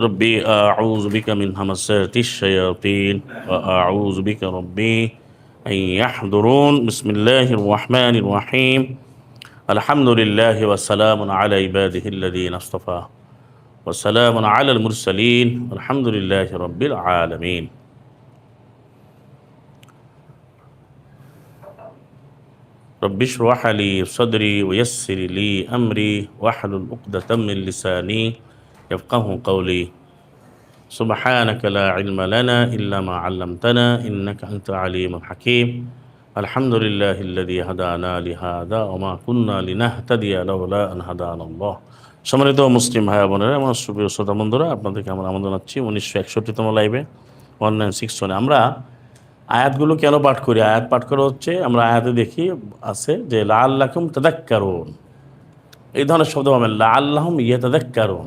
ربي أعوذ بك من همسات الشياطين وأعوذ بك ربي أن يحضرون. بسم الله الرحمن الرحيم. الحمد لله وسلام على عباده الذين اصطفى وسلام على المرسلين. الحمد لله رب العالمين. رب اشرح لي صدري ويسر لي أمري واحلل عقدة من لساني يفقه قولي. سبحانك لا علم لنا إلا ما علمتنا إنك أنت عليم الحكيم. الحمد لله الذي هدانا لهذا وما كنا لنهتدي لولا أن هدانا الله. সম্মানিত মুসলিম ভাই বোনেরা এবং সুপ্রিয় শ্রোতা বন্ধুরা, আপনাদেরকে আমরা আমন্ত্রণ জানাচ্ছি উনিশশো একষট্টিতম লাইভে, ওয়ান নাইন সিক্স ওয়ানে। আমরা আয়াতগুলো কেন পাঠ করি? আয়াত পাঠ করা হচ্ছে, আমরা আয়াতে দেখি, আছে যে লা আল্লাহম তাদাক্কারুন। এই ধরনের শব্দ পাবেন লা আল্লাহম ইয়ে তাদাক্কারুন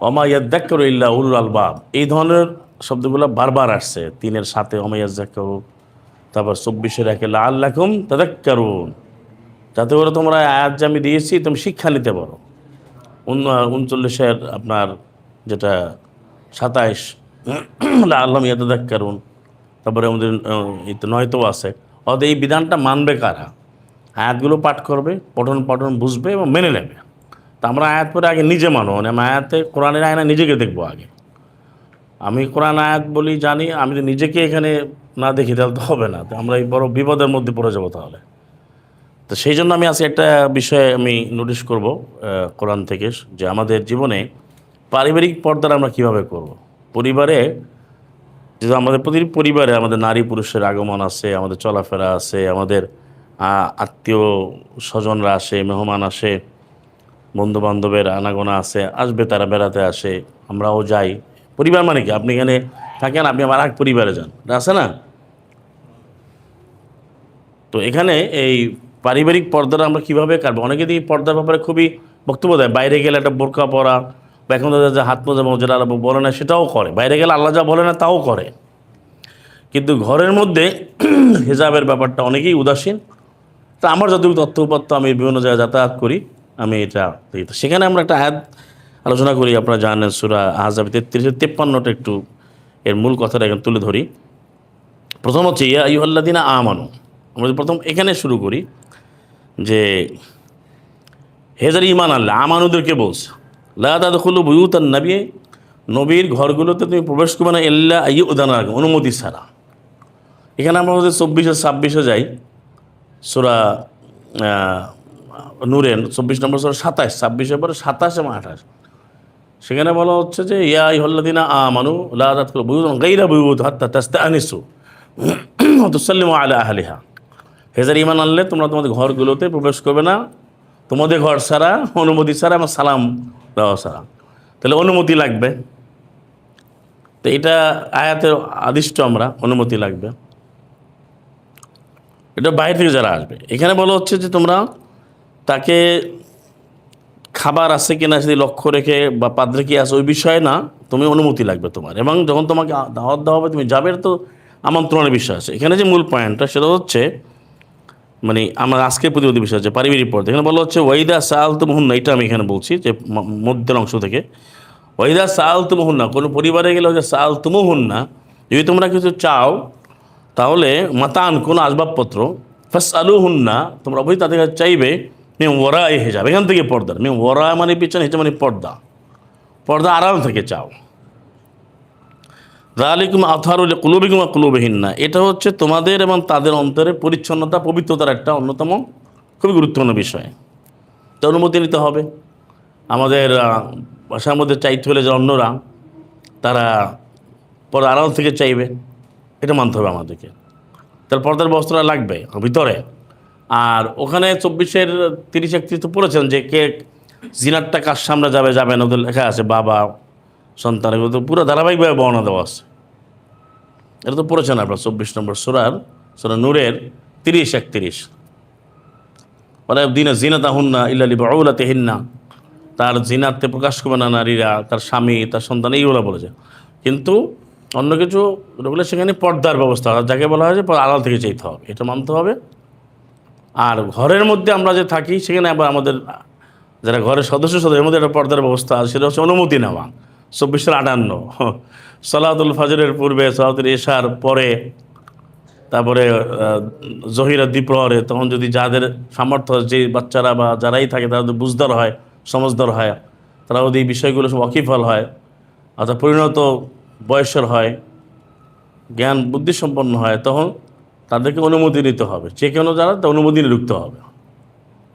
অমা ইয়াদ্দাক্কারু ইল্লা উল আলবাব। এই ধরনের শব্দগুলো বারবার আসছে। তিনের সাথে অমা ইয়াদ্দাক্কারু, তারপর চব্বিশের একে লা আল্লাহম তাদাক্কারুন। যাতে করে তোমরা আয়াত যে আমি দিয়েছি, তুমি শিক্ষা নিতে পারো। উনচল্লিশের আপনার যেটা সাতাইশ আল্লাহ ইয়াদাক কারণ তারপরে আমাদের নয়তো আছে। অত এই বিধানটা মানবে কারা? আয়াতগুলো পাঠ করবে পঠন পঠন বুঝবে এবং মেনে নেবে। তা আমরা আয়াত পরে আগে নিজে মানো। মানে আমি আয়াতে কোরআনের আয়না নিজেকে দেখব আগে। আমি কোরআন আয়াত বলি, জানি, আমি তো নিজেকে এখানে না দেখি, তাহলে তো হবে না। তো আমরা এই বড় বিপদের মধ্যে পড়ে যাব তাহলে। তো সেই জন্য আমি আজকে একটা বিষয়ে আমি নোটিশ করব কোরআন থেকে, যে আমাদের জীবনে পারিবারিক পর্দার আমরা কীভাবে করব। পরিবারে, যেহেতু আমাদের প্রতিটি পরিবারে আমাদের নারী পুরুষের আগমন আছে, আমাদের চলাফেরা আছে, আমাদের আত্মীয় স্বজনরা আসে, মেহমান আসে বন্ধু বান্ধবের আনাগোনা আছে, আসবে তারা বেড়াতে আসে, আমরাও যাই। পরিবার মানে কি? আপনি এখানে থাকেন, আপনি আমার এক পরিবারে যান। আছে না? তো এখানে এই পারিবারিক পর্দাটা আমরা কীভাবে কাটবো? অনেকে দিয়ে পর্দার ব্যাপারে খুবই বক্তব্য দেয়। বাইরে গেলে একটা বোরকা পরা, বা এখন তাদের যে হাত মোজা যেটা আল্লাহ বলে না, সেটাও করে। বাইরে গেলে আল্লাহ যা বলে না, তাও করে। কিন্তু ঘরের মধ্যে হিজাবের ব্যাপারটা অনেকেই উদাসীন। তা আমার যতটুকু তথ্য উপাত্ত আমি বিভিন্ন জায়গায় যাতায়াত করি। আমি এটা সেখানে আমরা একটা আয়াত আলোচনা করি, আপনারা জানেন সুরা আহাজাবি তেত্রিশের তেপ্পান্নটা একটু এর মূল কথাটা এখানে তুলে ধরি। প্রথম হচ্ছে, ইয়া ইহল্লাদিনা আমানু। আমরা প্রথম এখানে শুরু করি যে হেজার ইমান আল্লাহ আমানুদেরকে বলছে লাদুল বুয়ুতান নবী, নবীর ঘরগুলোতে তুমি প্রবেশ করবে না এল্লা আই উদান অনুমতি ছাড়া। এখানে আমরা হচ্ছে চব্বিশে, ছাব্বিশে যাই, সোরা নূরেন চব্বিশ নম্বর সোরা সাতাশ ছাব্বিশের পরে সাতাশ এবং আঠাশ। সেখানে বলা হচ্ছে যে, ইয়া ইহল্লাদিনা আমানু লাদাত বুয়ুত গাইরা বুয়ুত হাত্তা তাস্তা আনিসু তুসাল্লিম আলা আহলিহা। হেজার ইমান আনলে, তোমরা তোমাদের ঘরগুলোতে প্রবেশ করবে না। তোমাদের ঘর ছাড়া, অনুমতি ছাড়া আমার সালাম দেওয়া ছাড়া। তাহলে অনুমতি লাগবে। তো এটা আয়াতের আদিষ্ট আমরা, অনুমতি লাগবে। এটা বাইরে থেকে যারা আসবে। এখানে বলা হচ্ছে যে তোমরা তাকে খাবার আছে কিনা সেটি লক্ষ্য রেখে বা পাদ্রে কি আছে, ওই বিষয়ে না তুমি অনুমতি লাগবে তোমার। এবং যখন তোমাকে দাওয়াত দেওয়া হবে, তুমি যাবে তো আমন্ত্রণের বিষয় আছে। এখানে যে মূল পয়েন্টটা সেটা হচ্ছে মানে আমার আজকের প্রতিবাদী বিষয় আছে, পারিবারিক পর্দা এখানে বলা হচ্ছে, ওয়াইদা সাল তো মোহন এটা আমি এখানে বলছি, যে মধ্যের অংশ থেকে। ওয়াইদা সাল না কোনো পরিবারে গেলে যে সাল না যদি তোমরা কিছু চাও, তাহলে মাতান, কোনো আসবাবপত্র ফার্স্ট আলু হুন না তোমরা অবশ্যই তাদের কাছে চাইবে মেম ওরা এ হেজাব এখান থেকে পর্দার মেম ওরা মানে পিছনে হেঁচে মানে পর্দা। পর্দা আড়াল থেকে চাও। রালিকুম আথারুল কুলুবিকুম কুলুবিহীন না এটা হচ্ছে তোমাদের এবং তাদের অন্তরে পরিচ্ছন্নতা, পবিত্রতার একটা অন্যতম খুবই গুরুত্বপূর্ণ বিষয়। তো অনুমতি নিতে হবে। আমাদের বাসার মধ্যে চাইতে হলে যে অন্যরা, তারা পরে আড়াল থেকে চাইবে। এটা মানতে হবে আমাদেরকে। তার পর্দার বস্ত্রটা লাগবে ভিতরে। আর ওখানে চব্বিশের তিরিশ একত্রিশ তো পড়েছেন যে কে জিনারটা কার সামনে যাবে যাবে না, ওদের লেখা আছে, বাবা, সন্তান, এগুলো তো পুরো ধারাবাহিকভাবে বর্ণনা দেওয়া আছে। এটা তো পড়েছেন আপনার, চব্বিশ নম্বর সুরার সুরা নূরের তিরিশ একত্রিশ। বলে দিনে জিনাতা হুন্না ইল্লালি বাউলাতে হিন্না তার জিনাতে প্রকাশ করবে না নারীরা, তার স্বামী, তার সন্তান, এইগুলো বলেছে। কিন্তু অন্য কিছু বলে সেখানে পর্দার ব্যবস্থা, যাকে বলা হয় যে আড়াল থেকে চাইতে হবে, এটা মানতে হবে। আর ঘরের মধ্যে আমরা যে থাকি, সেখানে আবার আমাদের যারা ঘরের সদস্য সদস্য এর মধ্যে একটা পর্দার ব্যবস্থা আছে, সেটা হচ্ছে অনুমতি নেওয়া। চব্বিশের আটান্ন। সালাতুল ফাজরের পূর্বে, সালাতুল এশার পরে, তারপরে জহিরা দ্বীপ্রহরে তখন যদি যাদের সামর্থ্য যে বাচ্চারা বা যারাই থাকে, তারা বুঝদার হয় সমজদার হয়, তারা যদি এই বিষয়গুলো সব অকিফল হয়, অর্থাৎ পরিণত বয়সের হয়, জ্ঞান বুদ্ধিসম্পন্ন হয়, তখন তাদেরকে অনুমতি নিতে হবে। যে কেন যারা, তা অনুমতি নিয়ে ঢুকতে হবে।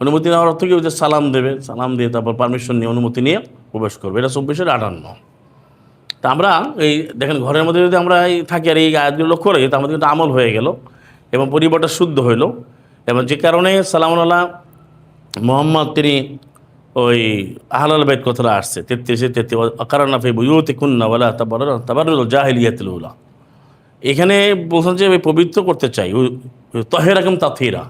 অনুমতি নেওয়ার অর্থ কি? যে সালাম দেবে, সালাম দিয়ে তারপর পারমিশন নিয়ে অনুমতি নিয়ে প্রবেশ করবে। এটা চব্বিশের আটান্ন। তা আমরা এই, দেখেন ঘরের মধ্যে যদি আমরা এই থাকি আর এই আয়াতগুলো লক্ষ্য রাখি তা আমাদের কিন্তু আমল হয়ে গেল এবং পরিবারটা শুদ্ধ হইল। এবং যে কারণে সালাম সালামুল্লাহ মোহাম্মদ, তিনি ওই আহলাল বাইত কথাটা আসছে। তেত্রিশে তেত্রিশ কারণাফে বুয়ুতি কুন্না বলা তারপর তারপর জাহিলিয়াতুল্লাহ এখানে বলছেন যে পবিত্র করতে চাই। তহের রকম তাথিরা।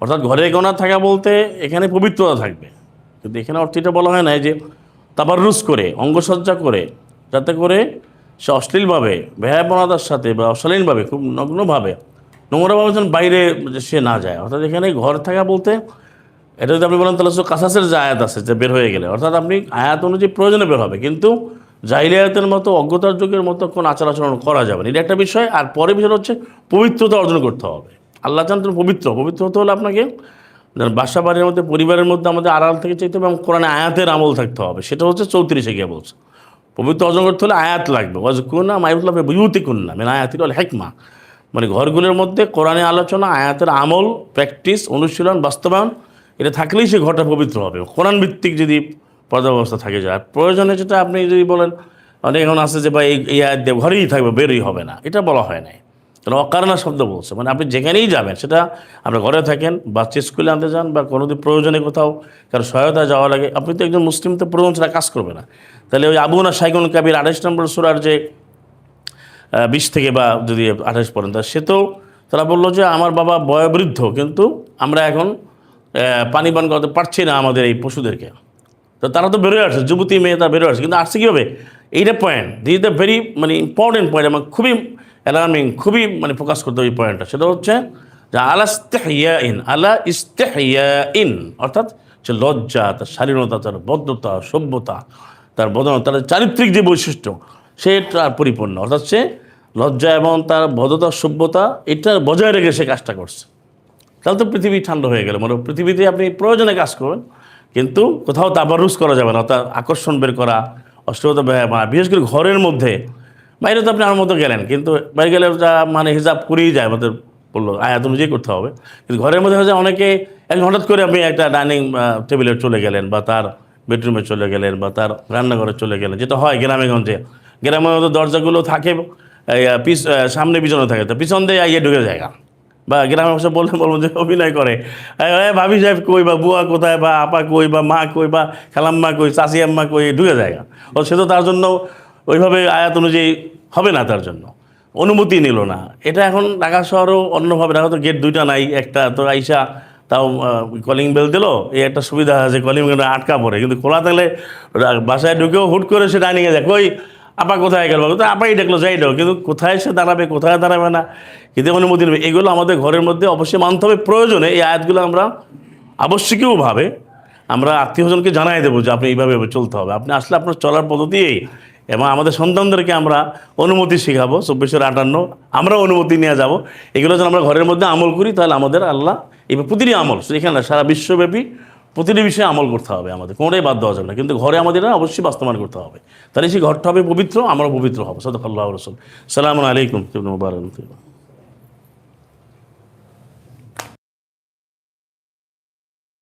অর্থাৎ ঘরে গোনা থাকা বলতে এখানে পবিত্রতা থাকবে। কিন্তু এখানে অর্থটা বলা হয় না যে তাবাররুজ করে, অঙ্গসজ্জা করে, যাতে করে সে অশ্লীলভাবে ব্যয়াপনাদার সাথে বা অশালীনভাবে, খুব নগ্নভাবে, নোংরাভাবে যেন বাইরে সে না যায়। অর্থাৎ এখানে ঘর থাকা বলতে, এটা যদি আপনি বলেন তাহলে কাসাসের যে আয়াত আছে, যে বের হয়ে গেলে, অর্থাৎ আপনি আয়াত অনুযায়ী প্রয়োজনে বের হবে। কিন্তু জাহিলিয়াতের মতো, অজ্ঞতার যুগের মতো কোনো আচার আচরণ করা যাবে এটা একটা বিষয়। আর পরে বিষয় হচ্ছে পবিত্রতা অর্জন করতে হবে। আল্লাহ চান তুমি পবিত্র। পবিত্র হতে হলে আপনাকে বাসা বাড়ির মধ্যে, পরিবারের মধ্যে আমাদের আড়াল থেকে চাইতে হবে এবং কোরআনে আয়াতের আমল থাকতে হবে। সেটা হচ্ছে চৌত্রিশে গিয়ে বলছে। পবিত্র অর্জন করতে হলে আয়াত লাগবে। ওয়াজ কুন্না মাইবুল্লাহ বুয়ুতি কুন্না মানে আয়াতির হল হেকমা। মানে ঘরগুলোর মধ্যে কোরআনে আলোচনা, আয়াতের আমল, প্র্যাকটিস, অনুশীলন, বাস্তবায়ন, এটা থাকলেই সে ঘরটা পবিত্র হবে। কোরআন ভিত্তিক যদি পর্দা ব্যবস্থা থাকে যায় প্রয়োজনে যেটা আপনি যদি বলেন অনেক এখন আছে যে বা এই আয়াত দিয়ে ঘরেই থাকবে, বেরোই হবে না। এটা বলা হয় নাই। কারণ অকারণা শব্দ বলছে। মানে আপনি যেখানেই যাবেন, সেটা আপনি ঘরে থাকেন বাচ্চা স্কুলে আনতে যান বা কোনোদিন প্রয়োজনে কোথাও কারও সহায়তা যাওয়া লাগে, আপনি তো একজন মুসলিম, তো প্রয়োজন সেটা কাজ করবে না। তাহলে ওই আবু না সাইগুন কাবির আঠাইশ নম্বর সুরার যে বিশ থেকে বা যদি আঠাশ পর্যন্ত, সে তো তারা বলল যে আমার বাবা বয়োবৃদ্ধ, কিন্তু আমরা এখন পানি পান করতে পারছি না আমাদের এই পশুদেরকে। তো তারা তো বেরোয় আসছে যুবতী মেয়ে তারা বেরোয় আসছে কিন্তু আসছে কীভাবে? এইটা পয়েন্ট দিস দ্য ভেরি মানে ইম্পর্টেন্ট পয়েন্ট আমার খুবই অ্যালার্মিং খুবই মানে ফোকাস করতে হবে এই পয়েন্টটা সেটা হচ্ছে যে আলা ইস্তেহিয়া ইন আলা ইস্তেহিয়া ইন অর্থাৎ যে লজ্জা, তার শালীনতা, তার বদ্ধতা, সভ্যতা, তার বদন তার চারিত্রিক যে বৈশিষ্ট্য, সেটা পরিপূর্ণ। অর্থাৎ সে লজ্জা এবং তার বদ্ধতা, সভ্যতা এটা বজায় রেখে সে কাজটা করছে। তাহলে তো পৃথিবী ঠান্ডা হয়ে গেল। মানে পৃথিবীতে আপনি প্রয়োজনে কাজ করবেন কিন্তু কোথাও তাবারুজ করা যাবে না, অর্থাৎ আকর্ষণ বের করা অশ্লীলতা ব্যয় বা বিশেষ করে ঘরের মধ্যে। বাইরে তো আপনি আমার মতো গেলেন, কিন্তু বাইরে গেলে মানে হিসাব করেই যায়, আমাদের বলল, আয়াত অনুযায়ী করতে হবে। কিন্তু ঘরের মধ্যে হচ্ছে অনেকে, এক হঠাৎ করে আপনি একটা ডাইনিং টেবিলে চলে গেলেন বা তার বেডরুমে চলে গেলেন বা তার রান্নাঘরে চলে গেলেন, যেটা হয় গ্রামে গঞ্জে। গ্রামের মধ্যে দরজাগুলো থাকে পিছ সামনে পিছনে থাকে, তো পিছন দিয়ে ইয়ে ঢুকে জায়গা বা গ্রামের ভাষা বললে বলব যে অভিনয় করে। ভাবি সাহেব কই বা বুয়া কোথায় বা আপা কই বা মা কই বা খালাম্মা কই চাষি আম্মা কই ঢুকে জায়গা। ও সে তো তার জন্য ওইভাবে আয়াত অনুযায়ী হবে না তার জন্য। অনুমতি নিল না। এটা এখন ঢাকা শহরেও অন্যভাবে ঢাকা তো গেট দুইটা নাই, একটা তো আইসা তাও কলিং বেল দিল, এই একটা সুবিধা আছে কলিং বেল আটকা পড়ে। কিন্তু খোলা থাকলে বাসায় ঢুকেও হুট করে সে ডাইনিংয়ে যায়। কই আপা কোথায় গেল তো আপাই দেখল, যাই দেখো কিন্তু কোথায় সে দাঁড়াবে, কোথায় দাঁড়াবে না? কিন্তু অনুমতি নেবে এগুলো আমাদের ঘরের মধ্যে অবশ্যই মানতে হবে। প্রয়োজনে এই আয়াতগুলো আমরা আবশ্যকীয়ভাবে আমরা আত্মীয়স্বজনকে জানাই দেবো যে আপনি এইভাবে চলতে হবে। আপনি আসলে আপনার চলার পদ্ধতি এই এবং আমাদের সন্তানদেরকে আমরা অনুমতি শেখাবো। চব্বিশের আটান্ন, আমরা অনুমতি নিয়ে যাব। এগুলো যেন আমরা ঘরের মধ্যে আমল করি, তাহলে আমাদের আল্লাহ এই প্রতিটি আমল এখানে সারা বিশ্বব্যাপী প্রতিটি বিষয়ে আমল করতে হবে আমাদের, কোনোটাই বাদ দেওয়া যাবে না। কিন্তু ঘরে আমাদের অবশ্যই বাস্তবায়ন করতে হবে। তাহলে সেই ঘরটা হবে পবিত্র আমরা পবিত্র হব। সদক আল্লাহ রসুল। সালাম আলাইকুম। মুবারক।